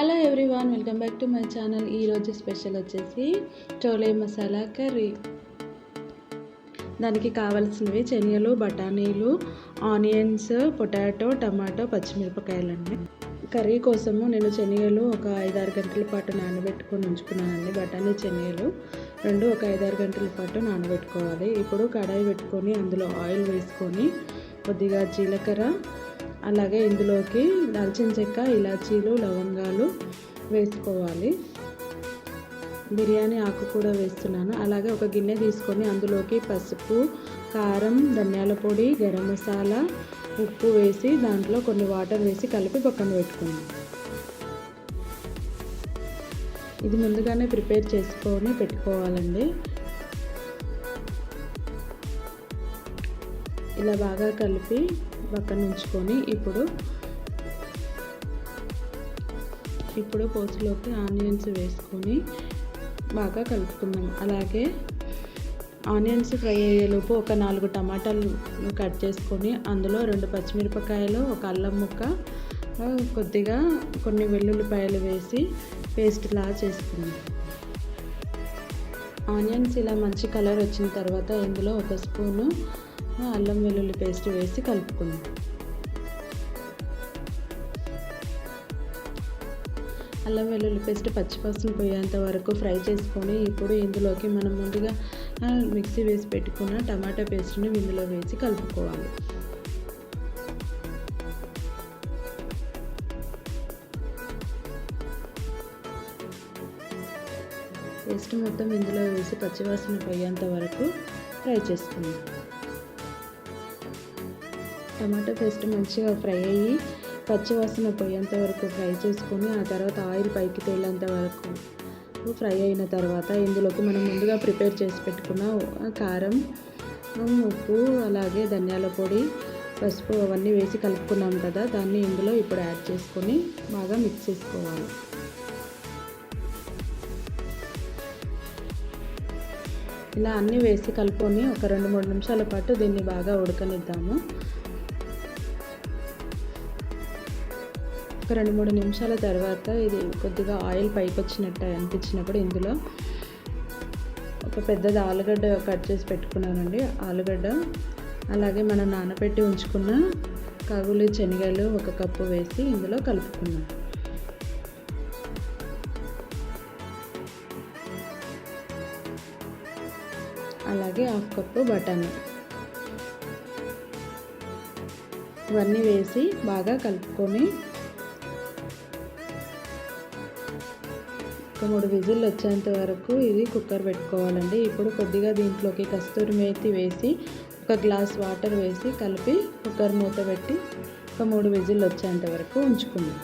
Hello everyone welcome back to my channel ఈరోజు special వచ్చేసి chole masala curry దానికి కావాల్సినవి శనగలు బఠానీలు ఆనియన్స్ పొటాటో టమాటో పచ్చిమిరపకాయలు అండి కర్రీ కోసము నేను శనగలు ఒక ఐదారు గంటల పాటు నానబెట్టుకొని ఉంచుకున్నానండి. బఠానీ శనగలు రెండు ఒక ఐదారు గంటల పాటు నానబెట్టుకోవాలి. ఇప్పుడు కడాయి పెట్టుకొని అందులో ఆయిల్ వేసుకొని కొద్దిగా జీలకర్ర అలాగే ఇందులోకి దాల్చిన చెక్క ఇలాచీలు లవంగాలు వేసుకోవాలి. బిర్యానీ ఆకు కూడా వేస్తున్నాను. అలాగే ఒక గిన్నె తీసుకొని అందులోకి పసుపు కారం ధనియాల పొడి గరం మసాలా ఉప్పు వేసి దాంట్లో కొన్ని వాటర్ వేసి కలిపి పక్కన పెట్టుకున్నాం ఇది ముందుగానే ప్రిపేర్ చేసుకొని పెట్టుకోవాలండి. ఇలా బాగా కలిపి పక్కన ఉంచుకొని ఇప్పుడు ఇప్పుడు పోసులోకి ఆనియన్స్ వేసుకొని బాగా కలుపుకుందాం. అలాగే ఆనియన్స్ ఫ్రై అయ్యేలోపు ఒక నాలుగు టమాటాలు కట్ చేసుకొని అందులో రెండు పచ్చిమిరపకాయలు ఒక అల్లం ముక్క కొద్దిగా కొన్ని వెల్లుల్లిపాయలు వేసి పేస్ట్ లా చేసుకుందాం. ఆనియన్స్ ఇలా మంచి కలర్ వచ్చిన తర్వాత ఇందులో ఒక స్పూను అల్లం వెల్లుల్లి పేస్ట్ వేసి కలుపుకుందాం. అల్లం వెల్లుల్లి పేస్ట్ పచ్చిపసును పోయేంత వరకు ఫ్రై చేసుకొని ఇప్పుడు ఇందులోకి మనం ముందుగా మిక్సీ వేసి పెట్టుకున్న టమాటా పేస్ట్ని ఇందులో వేసి కలుపుకోవాలి. పేస్ట్ మొత్తం ఇందులో వేసి పచ్చివాసన పోయేంత వరకు ఫ్రై చేసుకుందాం. టమాటో పేస్ట్ మంచిగా ఫ్రై అయ్యి పచ్చివాసన పోయేంత వరకు ఫ్రై చేసుకొని ఆ తర్వాత ఆయిల్ పైకి తేలేంత వరకు ఫ్రై అయిన తర్వాత ఇందులోకి మనం ముందుగా ప్రిపేర్ చేసి పెట్టుకున్న కారం ఉప్పు అలాగే ధనియాల పొడి పసుపు అవన్నీ వేసి కలుపుకున్నాం కదా దాన్ని ఇందులో ఇప్పుడు యాడ్ చేసుకొని బాగా మిక్స్ చేసుకోవాలి. ఇలా అన్నీ వేసి కలుపుకొని ఒక రెండు మూడు నిమిషాల పాటు దీన్ని బాగా ఉడకనిద్దాము. ఒక రెండు మూడు నిమిషాల తర్వాత ఇది కొద్దిగా ఆయిల్ పైకి వచ్చినట్టు అనిపించినప్పుడు ఇందులో ఒక పెద్దది ఆలుగడ్డ కట్ చేసి పెట్టుకున్నానండి. ఆలుగడ్డ అలాగే మనం నానబెట్టి ఉంచుకున్న కాగులు శనగలు ఒక కప్పు వేసి ఇందులో కలుపుకున్నాం అలాగే హాఫ్ కప్పు బఠానీ ఇవన్నీ వేసి బాగా కలుపుకొని ఒక మూడు విజిల్ వచ్చేంత వరకు ఇది కుక్కర్ పెట్టుకోవాలండి. ఇప్పుడు కొద్దిగా దీంట్లోకి కస్తూరి మేతి వేసి ఒక గ్లాస్ వాటర్ వేసి కలిపి కుక్కర్ మూత పెట్టి ఒక మూడు విజిల్ వచ్చేంత వరకు ఉంచుకుందాం.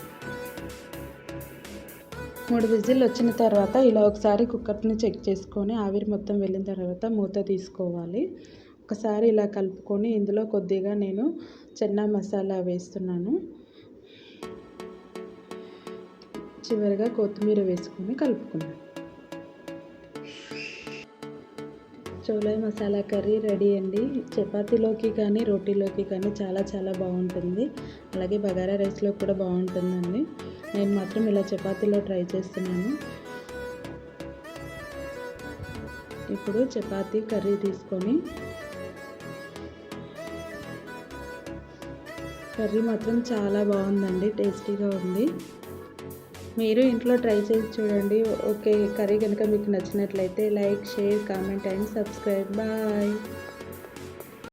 మూడు విజిల్ వచ్చిన తర్వాత ఇలా ఒకసారి కుక్కర్ని చెక్ చేసుకొని ఆవిరి మొత్తం వెళ్ళిన తర్వాత మూత తీసుకోవాలి. ఒకసారి ఇలా కలుపుకొని ఇందులో కొద్దిగా నేను చెన్నా మసాలా వేస్తున్నాను. చివరిగా కొత్తిమీర వేసుకొని కలుపుకున్నాను చోలే మసాలా కర్రీ రెడీ అండి. చపాతీలోకి కానీ రోటీలోకి కానీ చాలా చాలా బాగుంటుంది. అలాగే బగారా రైస్లో కూడా బాగుంటుందండి. నేను మాత్రం ఇలా చపాతీలో ట్రై చేస్తున్నాను. ఇప్పుడు చపాతీ కర్రీ తీసుకొని కర్రీ మాత్రం చాలా బాగుందండి టేస్టీగా ఉంది. మీరు ఇంట్లో ట్రై చేసి చూడండి. ఓకే కర్రీ కనుక మీకు నచ్చినట్లయితే like share comment and subscribe. Bye.